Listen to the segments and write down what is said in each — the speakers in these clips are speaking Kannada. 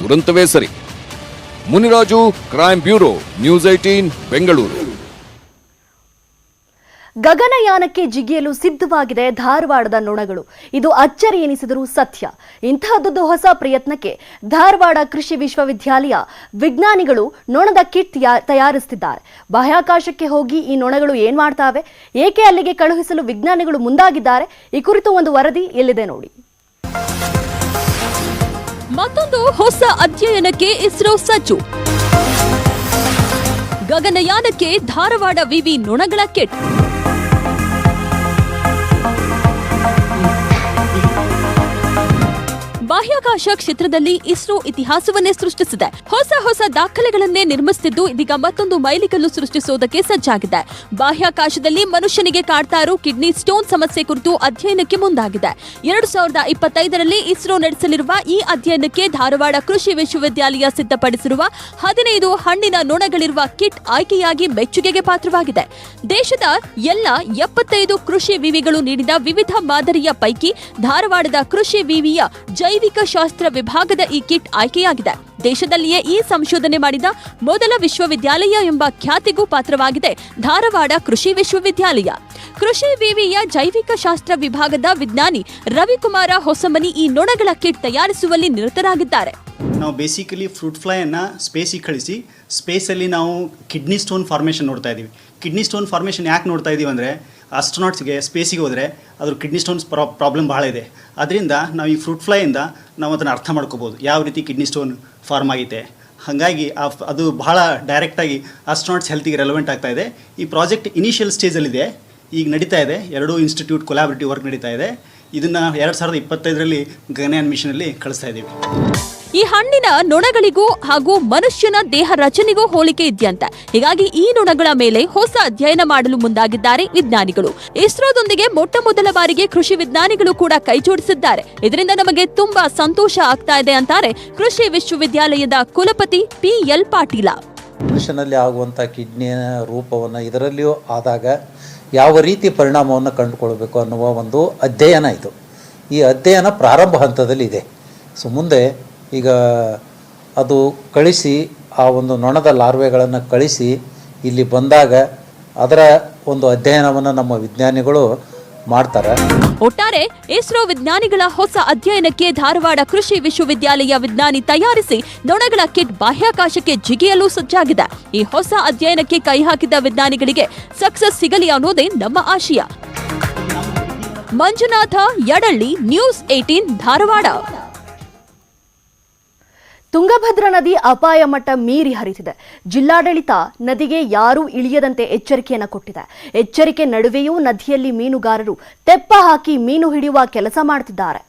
ದುರಂತವೇ ಸರಿ. Muniraju, crime bureau, news eighteen Bengaluru. ಗಗನಯಾನಕ್ಕೆ ಜಿಗಿಯಲು ಸಿದ್ಧವಾಗಿದೆ ಧಾರವಾಡದ ನೊಣಗಳು. ಇದು ಅಚ್ಚರಿ ಎನಿಸಿದರೂ ಸತ್ಯ. ಇಂತಹದ್ದೊಂದು ಹೊಸ ಪ್ರಯತ್ನಕ್ಕೆ ಧಾರವಾಡ ಕೃಷಿ ವಿಶ್ವವಿದ್ಯಾಲಯ ವಿಜ್ಞಾನಿಗಳು ನೊಣದ ಕಿಟ್ ತಯಾ- ತಯಾರಿಸುತ್ತಿದ್ದಾರೆ ಬಾಹ್ಯಾಕಾಶಕ್ಕೆ ಹೋಗಿ ಈ ನೊಣಗಳು ಏನ್ ಮಾಡ್ತಾವೆ? ಏಕೆ ಅಲ್ಲಿಗೆ ಕಳುಹಿಸಲು ವಿಜ್ಞಾನಿಗಳು ಮುಂದಾಗಿದ್ದಾರೆ? ಈ ಕುರಿತು ಒಂದು ವರದಿ ಎಲ್ಲಿದೆ ನೋಡಿ. ಮತ್ತೊಂದು ಹೊಸ ಅಧ್ಯಯನಕ್ಕೆ ಇಸ್ರೋ ಸಜ್ಜು. ಗಗನಯಾನಕ್ಕೆ ಧಾರವಾಡ ವಿವಿ ನೊಣಗಳ ಕಿಟ್. ಬಾಹ್ಯಾಕಾಶ ಕ್ಷೇತ್ರದಲ್ಲಿ ಇಸ್ರೋ ಇತಿಹಾಸವನ್ನೇ ಸೃಷ್ಟಿಸಿದೆ. ಹೊಸ ಹೊಸ ದಾಖಲೆಗಳನ್ನೇ ನಿರ್ಮಿಸುತ್ತಿದ್ದು ಇದೀಗ ಮತ್ತೊಂದು ಮೈಲಿಗಲ್ಲು ಸೃಷ್ಟಿಸುವುದಕ್ಕೆ ಸಜ್ಜಾಗಿದೆ. ಬಾಹ್ಯಾಕಾಶದಲ್ಲಿ ಮನುಷ್ಯನಿಗೆ ಕಾಡ್ತಾ ಕಿಡ್ನಿ ಸ್ಟೋನ್ ಸಮಸ್ಯೆ ಕುರಿತು ಅಧ್ಯಯನಕ್ಕೆ ಮುಂದಾಗಿದೆ. ಎರಡು ಸಾವಿರದ ಇಪ್ಪತ್ತೈದರಲ್ಲಿ ಇಸ್ರೋ ನಡೆಸಲಿರುವ ಈ ಅಧ್ಯಯನಕ್ಕೆ ಧಾರವಾಡ ಕೃಷಿ ವಿಶ್ವವಿದ್ಯಾಲಯ ಸಿದ್ಧಪಡಿಸಿರುವ ಹದಿನೈದು ಹಣ್ಣಿನ ನೊಣಗಳಿರುವ ಕಿಟ್ ಆಯ್ಕೆಯಾಗಿ ಮೆಚ್ಚುಗೆಗೆ ಪಾತ್ರವಾಗಿದೆ. ದೇಶದ ಎಲ್ಲ ಎಪ್ಪತ್ತೈದು ಕೃಷಿ ವಿವಿಗಳು ನೀಡಿದ ವಿವಿಧ ಮಾದರಿಯ ಪೈಕಿ ಧಾರವಾಡದ ಕೃಷಿ ವಿವಿಯ ಜೈವಿಕ ಶಾಸ್ತ್ರ ವಿಭಾಗದ ಈ ಕಿಟ್ ಆಯ್ಕೆಯಾಗಿದೆ. ದೇಶದಲ್ಲಿಯೇ ಈ ಸಂಶೋಧನೆ ಮಾಡಿದ ಮೊದಲ ವಿಶ್ವವಿದ್ಯಾಲಯ ಎಂಬ ಖ್ಯಾತಿಗೂ ಪಾತ್ರವಾಗಿದೆ ಧಾರವಾಡ ಕೃಷಿ ವಿಶ್ವವಿದ್ಯಾಲಯ. ಕೃಷಿ ವಿವಿಯ ಜೈವಿಕ ಶಾಸ್ತ್ರ ವಿಭಾಗದ ವಿಜ್ಞಾನಿ ರವಿಕುಮಾರ ಹೊಸಮನಿ ಈ ನೊಣಗಳ ಕಿಟ್ ತಯಾರಿಸುವಲ್ಲಿ ನಿರತರಾಗಿದ್ದಾರೆ. ನಾವು ಬೇಸಿಕಲಿ ಫ್ರೂಟ್ ಫ್ಲೈಯನ್ನು ಸ್ಪೇಸಿಗೆ ಕಳಿಸಿ ಸ್ಪೇಸಲ್ಲಿ ನಾವು ಕಿಡ್ನಿ ಸ್ಟೋನ್ ಫಾರ್ಮೇಷನ್ ನೋಡ್ತಾ ಇದ್ದೀವಿ ಕಿಡ್ನಿ ಸ್ಟೋನ್ ಫಾರ್ಮೇಷನ್ ಯಾಕೆ ನೋಡ್ತಾ ಇದ್ದೀವಿ ಅಂದರೆ ಆಸ್ಟ್ರೋನಾಟ್ಸ್ಗೆ ಸ್ಪೇಸಿಗೆ ಹೋದರೆ ಅದ್ರ ಕಿಡ್ನಿ ಸ್ಟೋನ್ಸ್ ಪ್ರಾಬ್ಲಮ್ ಭಾಳ ಇದೆ. ಅದರಿಂದ ನಾವು ಈ ಫ್ರೂಟ್ ಫ್ಲೈಯಿಂದ ನಾವು ಅದನ್ನು ಅರ್ಥ ಮಾಡ್ಕೋಬೋದು. ಯಾವ ರೀತಿ ಕಿಡ್ನಿ ಸ್ಟೋನ್ ಫಾರ್ಮ್ ಆಗಿದೆ ಹಾಗಾಗಿ ಆ ಅದು ಭಾಳ ಡೈರೆಕ್ಟಾಗಿ ಆಸ್ಟ್ರೋನಾಟ್ಸ್ ಹೆಲ್ತಿಗೆ ರೆಲೆವೆಂಟ್ ಆಗ್ತಾ ಇದೆ. ಈ ಪ್ರಾಜೆಕ್ಟ್ ಇನಿಷಿಯಲ್ ಸ್ಟೇಜಲ್ಲಿದೆ ಈಗ ನಡೀತಾ ಇದೆ. ಎರಡೂ ಇನ್ಸ್ಟಿಟ್ಯೂಟ್ ಕೊಲಾಬ್ರೇಟಿವ್ ವರ್ಕ್ ನಡೀತಾ ಇದೆ. ಇದನ್ನು ಎರಡು ಸಾವಿರದ ಇಪ್ಪತ್ತೈದರಲ್ಲಿ ಗಗನಯಾನ್ ಮಿಷನಲ್ಲಿ ಕಳಿಸ್ತಾ ಇದ್ದೀವಿ ಈ ಹಣ್ಣಿನ ನೊಣಗಳಿಗೂ ಹಾಗೂ ಮನುಷ್ಯನ ದೇಹ ರಚನೆಗೂ ಹೋಲಿಕೆ ಇದೆಯಂತೆ. ಹೀಗಾಗಿ ಈ ನೊಣಗಳ ಮೇಲೆ ಹೊಸ ಅಧ್ಯಯನ ಮಾಡಲು ಮುಂದಾಗಿದ್ದಾರೆ ವಿಜ್ಞಾನಿಗಳು. ಇಸ್ರೋದೊಂದಿಗೆ ಮೊಟ್ಟ ಮೊದಲ ಬಾರಿಗೆ ಕೃಷಿ ವಿಜ್ಞಾನಿಗಳು ಕೂಡ ಕೈಜೋಡಿಸಿದ್ದಾರೆ. ಇದರಿಂದ ನಮಗೆ ತುಂಬಾ ಸಂತೋಷ ಆಗ್ತಾ ಇದೆ ಅಂತಾರೆ ಕೃಷಿ ವಿಶ್ವವಿದ್ಯಾಲಯದ ಕುಲಪತಿ ಪಿ. ಎಲ್. ಪಾಟೀಲ. ಮನುಷ್ಯನಲ್ಲಿ ಆಗುವಂಥ ಕಿಡ್ನಿಯ ರೂಪವನ್ನು ಇದರಲ್ಲಿಯೂ ಆದಾಗ ಯಾವ ರೀತಿ ಪರಿಣಾಮವನ್ನು ಕಂಡುಕೊಳ್ಬೇಕು ಅನ್ನುವ ಒಂದು ಅಧ್ಯಯನ ಇದು. ಈ ಅಧ್ಯಯನ ಪ್ರಾರಂಭ ಹಂತದಲ್ಲಿ ಇದೆ ಸೊ, ಮುಂದೆ ಈಗ ಅದು ಕಳಿಸಿ ಆ ಒಂದು ನೊಣದ ಲಾರ್ವೆಗಳನ್ನು ಕಳಿಸಿ ಇಲ್ಲಿ ಬಂದಾಗ ಅದರ ಒಂದು ಅಧ್ಯಯನವನ್ನು ನಮ್ಮ ವಿಜ್ಞಾನಿಗಳು ಮಾಡ್ತಾರೆ. ಒಟ್ಟಾರೆ ಇಸ್ರೋ ವಿಜ್ಞಾನಿಗಳ ಹೊಸ ಅಧ್ಯಯನಕ್ಕೆ ಧಾರವಾಡ ಕೃಷಿ ವಿಶ್ವವಿದ್ಯಾಲಯ ವಿಜ್ಞಾನಿ ತಯಾರಿಸಿ ನೊಣಗಳ ಕಿಟ್ ಬಾಹ್ಯಾಕಾಶಕ್ಕೆ ಜಿಗಿಯಲು ಸಜ್ಜಾಗಿದೆ. ಈ ಹೊಸ ಅಧ್ಯಯನಕ್ಕೆ ಕೈ ಹಾಕಿದ ವಿಜ್ಞಾನಿಗಳಿಗೆ ಸಕ್ಸಸ್ ಸಿಗಲಿ ಅನ್ನೋದೇ ನಮ್ಮ ಆಶಯ. Manjunath Yadalli, news eighteen, Dharwad. Tungabhadra ನದಿ ಅಪಾಯ ಮಟ್ಟ ಮೀರಿ ಹರಿತಿದೆ. ಜಿಲ್ಲಾಡಳಿತ ನದಿಗೆ ಯಾರೂ ಇಳಿಯದಂತೆ ಎಚ್ಚರಿಕೆಯನ್ನು ಕೊಟ್ಟಿದೆ. ಎಚ್ಚರಿಕೆ ನಡುವೆಯೂ ನದಿಯಲ್ಲಿ ಮೀನುಗಾರರು ತೆಪ್ಪ ಹಾಕಿ ಮೀನು ಹಿಡಿಯುವ ಕೆಲಸ ಮಾಡುತ್ತಿದ್ದಾರೆ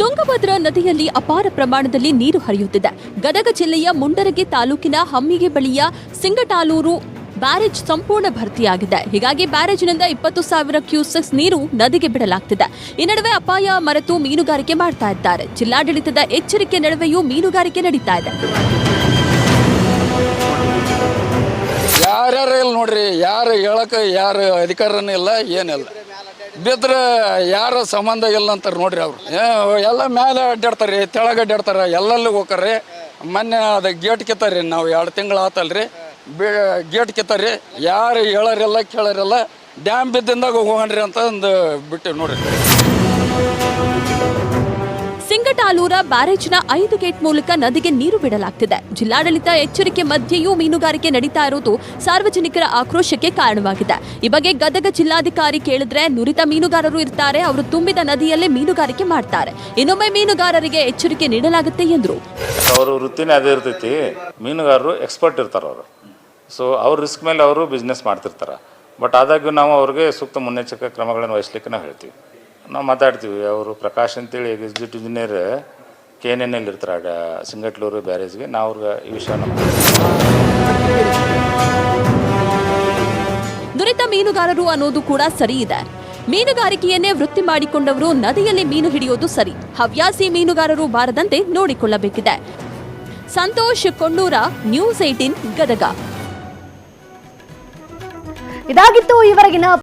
ತುಂಗಭದ್ರಾ ನದಿಯಲ್ಲಿ ಅಪಾರ ಪ್ರಮಾಣದಲ್ಲಿ ನೀರು ಹರಿಯುತ್ತಿದೆ. ಗದಗ ಜಿಲ್ಲೆಯ ಮುಂಡರಗಿ ತಾಲೂಕಿನ ಹಮ್ಮಿಗೆ ಬಳಿಯ ಸಿಂಗಟಾಲೂರು ಬ್ಯಾರೇಜ್ ಸಂಪೂರ್ಣ ಭರ್ತಿಯಾಗಿದೆ. ಹೀಗಾಗಿ ಬ್ಯಾರೇಜ್ನಿಂದ ಇಪ್ಪತ್ತು ಸಾವಿರ ಕ್ಯೂಸೆಕ್ಸ್ ನೀರು ನದಿಗೆ ಬಿಡಲಾಗ್ತಿದೆ. ಈ ನಡುವೆ ಅಪಾಯ ಮರೆತು ಮೀನುಗಾರಿಕೆ ಮಾಡ್ತಾ ಇದ್ದಾರೆ. ಜಿಲ್ಲಾಡಳಿತದ ಎಚ್ಚರಿಕೆ ನಡುವೆಯೂ ಮೀನುಗಾರಿಕೆ ನಡೀತಾ ಇದೆ. ಯಾರ್ಯಾರು ಇಲ್ಲ ನೋಡ್ರಿ, ಯಾರು ಹೇಳಕ್ಕೆ, ಯಾರು ಅಧಿಕಾರನೂ ಇಲ್ಲ, ಏನಿಲ್ಲ. ಬಿದ್ರೆ ಯಾರು ಸಂಬಂಧ ಇಲ್ಲ ಅಂತಾರೆ ನೋಡ್ರಿ ಅವ್ರು. ಎಲ್ಲ ಮೇಲೆ ಅಡ್ಡಾಡ್ತಾರೆ, ತೆಳಗೆ ಅಡ್ಡಾಡ್ತಾರೆ, ಎಲ್ಲೆಲ್ಲಿ ಹೋಗ್ತಾರೆ. ಮೊನ್ನೆ ಅದು ಗೇಟ್ ಕಿತ್ತಾರಿ, ನಾವು ಎರಡು ತಿಂಗಳು ಆತಲ್ರಿ. ಬಿ ಗೇಟ್ ಕಿತ್ತಾರಿ. ಯಾರು ಹೇಳೋರಿಲ್ಲ ಕೇಳೋರಿಲ್ಲ. ಡ್ಯಾಮ್ ಬಿದ್ದಿಂದಾಗ ಹೋಗೋಣ್ರಿ ಅಂತ ಒಂದು ಬಿಟ್ಟಿವಿ ನೋಡ್ರಿ. ಸಿಂಗಟಾಲೂರ ಬ್ಯಾರೇಜ್ನ ಐದು ಗೇಟ್ ಮೂಲಕ ನದಿಗೆ ನೀರು ಬಿಡಲಾಗ್ತಿದೆ. ಜಿಲ್ಲಾಡಳಿತ ಎಚ್ಚರಿಕೆ ಮಧ್ಯೆಯೂ ಮೀನುಗಾರಿಕೆ ನಡೀತಾ ಇರೋದು ಸಾರ್ವಜನಿಕರ ಆಕ್ರೋಶಕ್ಕೆ ಕಾರಣವಾಗಿದೆ. ಈ ಬಗ್ಗೆ ಗದಗ ಜಿಲ್ಲಾಧಿಕಾರಿ ಕೇಳಿದ್ರೆ ನುರಿತ ಮೀನುಗಾರರು ಇರ್ತಾರೆ ಅವರು ತುಂಬಿದ ನದಿಯಲ್ಲೇ ಮೀನುಗಾರಿಕೆ ಮಾಡ್ತಾರೆ. ಇನ್ನೊಮ್ಮೆ ಮೀನುಗಾರರಿಗೆ ಎಚ್ಚರಿಕೆ ನೀಡಲಾಗುತ್ತೆ ಎಂದರು. ಅವ್ರ ವೃತ್ತಿನೇ ಅದೇ ಇರ್ತೈತಿ. ಮೀನುಗಾರರು ಎಕ್ಸ್ಪರ್ಟ್ ಇರ್ತಾರೆ ಅವರು. ಸೊ ಅವ್ರ ರಿಸ್ಕ್ ಮೇಲೆ ಅವರು ಬಿಸ್ನೆಸ್ ಮಾಡ್ತಿರ್ತಾರೆ. ಬಟ್ ಆದಾಗ್ಯೂ ನಾವು ಅವ್ರಿಗೆ ಸೂಕ್ತ ಮುನ್ನೆಚ್ಚರಿಕೆ ಕ್ರಮಗಳನ್ನು ವಹಿಸ್ಲಿಕ್ಕೆ ನಾವು ಹೇಳ್ತೀವಿ. ನಾವು ಮಾತಾಡ್ತೀವಿ, ಅವರು ಪ್ರಕಾಶ್ ಅಂತೇಳಿ executive engineer K N N ಎಲ್ಲಿ ಇರ್ತಾರೆ ಆಗ ಸಿಂಗಟ್ಲೂರು ಬ್ಯಾರೇಜ್ಗೆ. ನಾವು ಅವ್ರಿಗೆ ಈ ವಿಷಯ ದುರಿತ ಮೀನುಗಾರರು ಅನ್ನೋದು ಕೂಡ ಸರಿ ಇದೆ. ಮೀನುಗಾರಿಕೆಯನ್ನೇ ವೃತ್ತಿ ಮಾಡಿಕೊಂಡವರು ನದಿಯಲ್ಲಿ ಮೀನು ಹಿಡಿಯೋದು ಸರಿ. ಹವ್ಯಾಸಿ ಮೀನುಗಾರರು ಬಾರದಂತೆ ನೋಡಿಕೊಳ್ಳಬೇಕಿದೆ. Santosh Kondura news eighteen Gadag. ಇದಾಗಿತ್ತು ಈವರೆಗಿನ